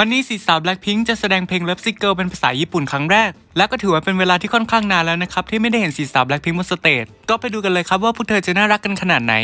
วันนี้สีสาว Blackpink จะแสดงเพลง Love Sick Girl เป็นภาษาญี่ปุ่นครั้งแรก และก็ถือว่าเป็นเวลาที่ค่อนข้างนานแล้วนะครับ ที่ไม่ได้เห็นสีสาว Blackpink บนสเตจก็ไปดูกันเลยครับว่าพวกเธอจะน่ารักกันขนาดไหน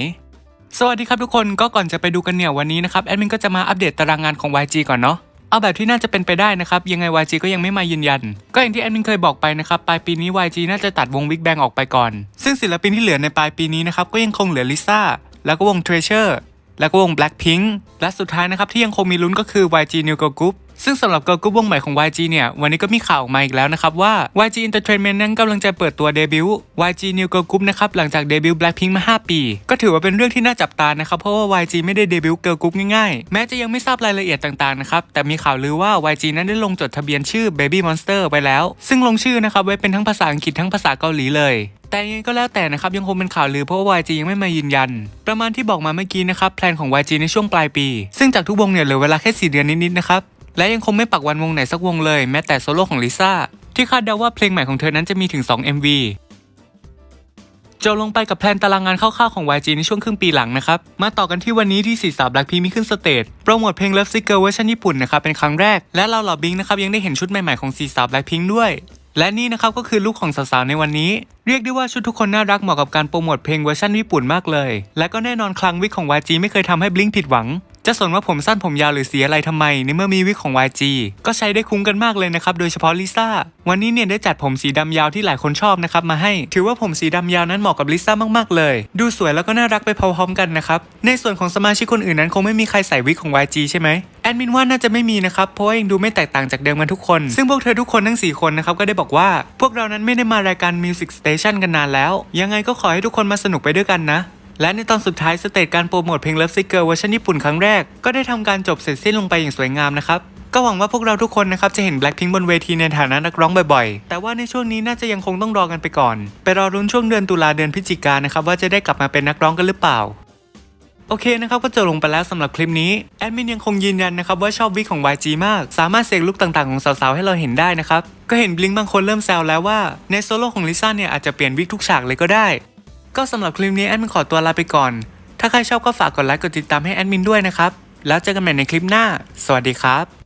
สวัสดีครับทุกคนก็ก่อนจะไปดูกันเนี่ยวันนี้นะครับแอดมินก็จะมาอัปเดตตารางงานของ YG ก่อนเนาะเอาแบบที่น่าจะเป็นไปได้นะครับ ยังไง YG ก็ยังไม่มายืนยัน ก็อย่างที่แอดมินเคยบอกไปนะครับ ปลายปีนี้ YG น่าจะตัดวง Big Bang ออกไปก่อน ซึ่งศิลปินที่เหลือในปลายปีนี้นะครับก็ยังคงเหลือลิซ่าแล้วก็วง Treasure แล้วก็วง Blackpink และสุดท้ายนะครับที่ยังคงมีลุ้นก็คือ YG New Girl Group ซึ่งสำหรับ Girl Group วงใหม่ของ YG เนี่ย วันนี้ก็มีข่าวออกมาอีกแล้วนะครับว่า YG Entertainment นั้นกำลังจะเปิดตัวเดบิวต์ YG New Girl Group นะครับ หลังจากเดบิวต์ Blackpink มา 5 ปี ก็ถือว่าเป็นเรื่องที่น่าจับตานะครับ เพราะว่า YG ไม่ได้เดบิวต์ Girl Group ง่ายๆ แม้จะยังไม่ทราบรายละเอียดต่างๆ นะครับ แต่มีข่าวลือว่า YG นั้นได้ลงจดทะเบียนชื่อ Baby Monster ไว้แล้ว ซึ่งลงชื่อนะครับไว้เป็นทั้งภาษาอังกฤษทั้งภาษาเกาหลีเลย แต่ยังไงก็แล้วแต่นะครับยังคงเป็นข่าวลือเพราะว่า YG ยังไม่มายืนยัน ประมาณที่บอกมาเมื่อกี้นะครับแพลนของ YG ในช่วงปลายปี ซึ่งจากทุกวงเนี่ยเหลือเวลาแค่ 4 เดือนนิดๆนะครับและยังคงไม่ปักวันวงไหนสักวงเลยแม้แต่โซโล่ของลิซ่าที่คาดเดาว่าเพลงใหม่ของเธอนั้นจะมีถึง 2 MV จบลงไปกับแพลนตารางงานคร่าวๆของ YG ในช่วงครึ่งปีหลังนะครับ มาต่อกันที่วันนี้ที่สี่สาว Blackpink มีขึ้นสเตจโปรโมทเพลง Love Sick Girl เวอร์ชันญี่ปุ่นนะครับ เป็นครั้งแรก และเราเหล่าบิงนะครับ ยังได้เห็นชุดใหม่ๆของสี่สาว Blackpink ด้วย และนี่นะครับก็คือลุคของสาวๆในวันนี้ เรียกได้ว่าชุดทุกคนน่ารักเหมาะกับการโปรโมทเพลงเวอร์ชันญี่ปุ่นมากเลย และก็แน่นอนคลังวิกของ YG ไม่เคยทำให้บลิงผิดหวัง จะสนว่าผมสั้นผมยาวหรือสีอะไรทำไมในเมื่อมีวิกของ YG ก็ใช้ได้คุ้มกันมากเลยนะครับ โดยเฉพาะลิซ่า วันนี้เนี่ยได้จัดผมสีดำยาวที่หลายคนชอบนะครับมาให้ ถือว่าผมสีดำยาวนั้นเหมาะกับลิซ่ามากๆเลย ดูสวยแล้วก็น่ารักไปพร้อมๆกันนะครับ ในส่วนของสมาชิกคนอื่นนั้นคงไม่มีใครใส่วิกของ YG ใช่ไหมแอดมินว่าน่าจะไม่มีนะครับ เพราะว่ายังดูไม่แตกต่างจากเดิมกันทุกคน ซึ่งพวกเธอทุกคนทั้งสี่คนนะครับ ก็ได้บอกว่า พวกเรานั้นไม่ได้มารายการ Music Station กันนานแล้ว ยังไงก็ขอให้ทุกคนมาสนุกไปด้วยกันนะ และในตอนสุดท้ายสเตจการโปรโมทเพลง Love Sick Girl เวอร์ชันญี่ปุ่นครั้งแรก ก็ได้ทำการจบเสร็จสิ้นลงไปอย่างสวยงามนะครับ ก็หวังว่าพวกเราทุกคนนะครับ จะเห็น Blackpink บนเวทีในฐานะนักร้องบ่อยๆ แต่ว่าในช่วงนี้น่าจะยังคงต้องรอกันไปก่อน ไปรอรุ้นช่วงเดือนตุลาเดือนพฤศจิกายนะครับว่าจะได้กลับมาเป็นนักร้องกันหรือเปล่าโอเคนะครับก็จบลงไปแล้วสำหรับคลิปนี้ แอดมินยังคงยืนยันนะครับว่าชอบวิกของ YG มาก สามารถเสกลุคต่างๆของสาวๆ ให้เราเห็นได้นะครับ ก็เห็นบลิงบางคนเริ่มแซวแล้วว่า ในโซโล่ของลิซ่าเนี่ยอาจจะเปลี่ยนวิกทุกฉากเลยก็ได้ ก็สำหรับคลิปนี้แอดมินขอตัวลาไปก่อน ถ้าใครชอบก็ฝากกดไลค์กดติดตามให้แอดมินด้วยนะครับ แล้วเจอกันใหม่ในคลิปหน้า สวัสดีครับ